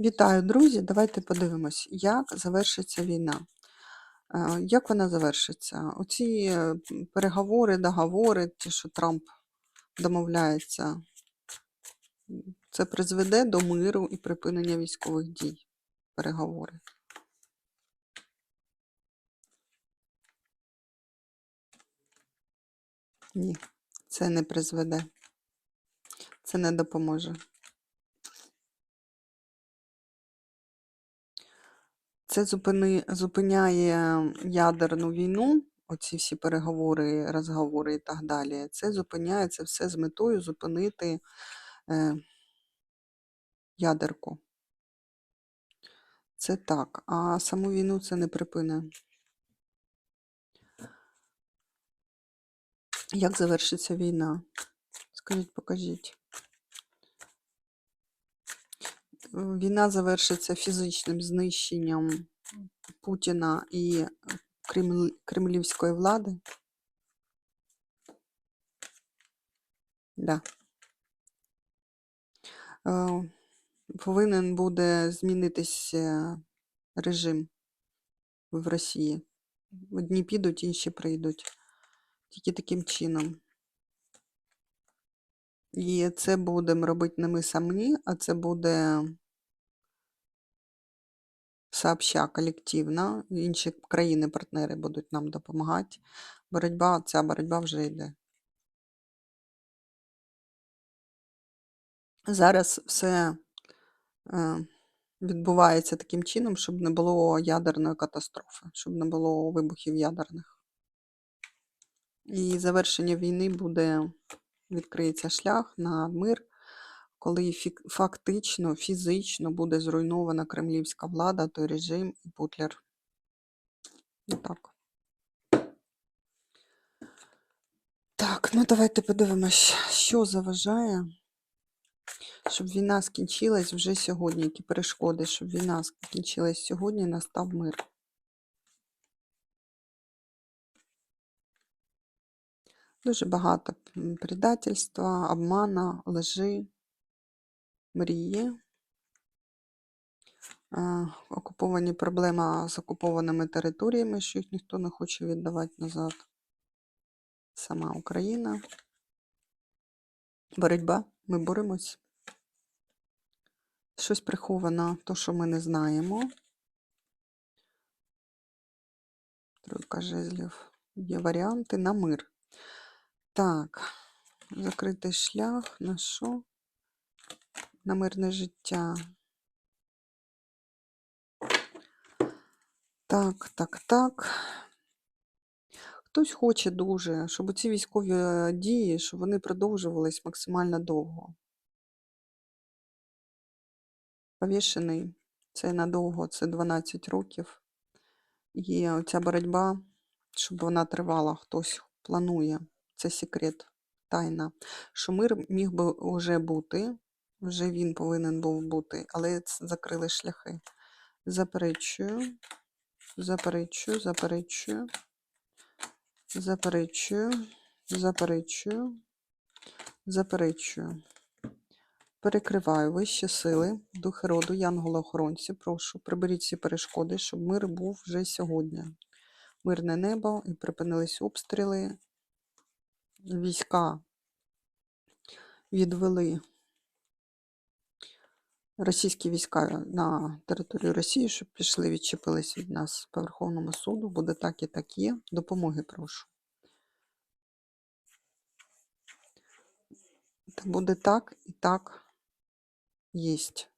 Вітаю, друзі! Давайте подивимось, як завершиться війна. Е, Як вона завершиться? Оці е, переговори, договори, ті, що Трамп домовляється, це призведе до миру і припинення військових дій. Переговори. Ні, це не призведе, це не допоможе. Це зупини, зупиняє ядерну війну, оці всі переговори, розговори і так далі. Це зупиняє це все з метою зупинити е, ядерку. Це так. А саму війну це не припине. Як завершиться війна? Скажіть, покажіть. Е, Війна завершиться фізичним знищенням Путіна і Кремль, кремлівської влади. Да. Е, Повинен буде змінитись е, режим в Росії. Одні підуть, інші прийдуть. Тільки таким чином. І це будемо робити не ми самі, а це буде сообща, колективно. Інші країни-партнери будуть нам допомагати. Боротьба, ця боротьба вже йде. Зараз все е, відбувається таким чином, щоб не було ядерної катастрофи, щоб не було вибухів ядерних. І завершення війни буде, відкриється шлях на мир, коли фактично, фізично буде зруйнована кремлівська влада, той режим і Путлер. Отак. Так, ну давайте подивимось, що заважає, щоб війна скінчилась вже сьогодні, які перешкоди, щоб війна скінчилась сьогодні, настав мир. Дуже багато предательства, обмана, лжи, мрії. Окуповані проблема з окупованими територіями, що їх ніхто не хоче віддавати назад. Сама Україна. Боротьба. Ми боремось. Щось приховано, то, що ми не знаємо. Тройка жезлів. Є варіанти на мир. Так, закритий шлях на що? На мирне життя. Так, так, так. Хтось хоче дуже, щоб ці військові е, дії, щоб вони продовжувались максимально довго. Повішений це надовго, це 12 років. І оця боротьба, щоб вона тривала, хтось планує. Це секрет, тайна. Що мир міг би вже бути, вже він повинен був бути, але закрили шляхи. Заперечую, заперечую, заперечую, заперечую, заперечую, заперечую. Перекриваю вищі сили, духи роду, янголи-охоронці, прошу, приберіть всі перешкоди, щоб мир був вже сьогодні. Мирне небо і припинились обстріли. Війська відвели російські війська на територію Росії, щоб пішли, відчепились від нас по Верховному суду. Буде так і так є. Допомоги прошу. Та буде так і так єсть.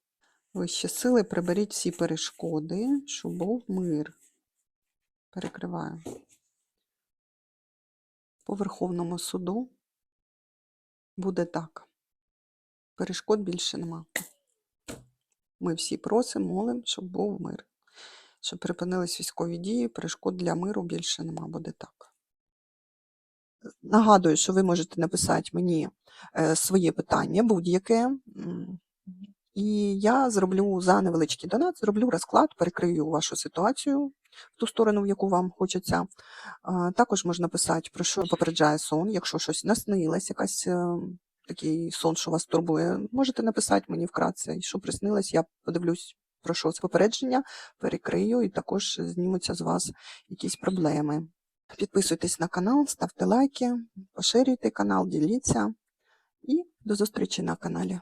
Вищі сили, приберіть всі перешкоди, щоб був мир. Перекриваю. По Верховному суду буде так. Перешкод більше нема. Ми всі просимо, молимо, щоб був мир. Щоб припинились військові дії, перешкод для миру більше нема, буде так. Нагадую, що ви можете написати мені е, своє питання будь-яке. І я зроблю за невеличкий донат, зроблю розклад, перекрию вашу ситуацію в ту сторону, в яку вам хочеться. Також можна писати, про що попереджає сон, якщо щось наснилось, якась е, такий сон, що вас турбує, можете написати мені вкратце, що приснилось, я подивлюсь, про що це попередження, перекрию і також знімуться з вас якісь проблеми. Підписуйтесь на канал, ставте лайки, поширюйте канал, діліться і до зустрічі на каналі.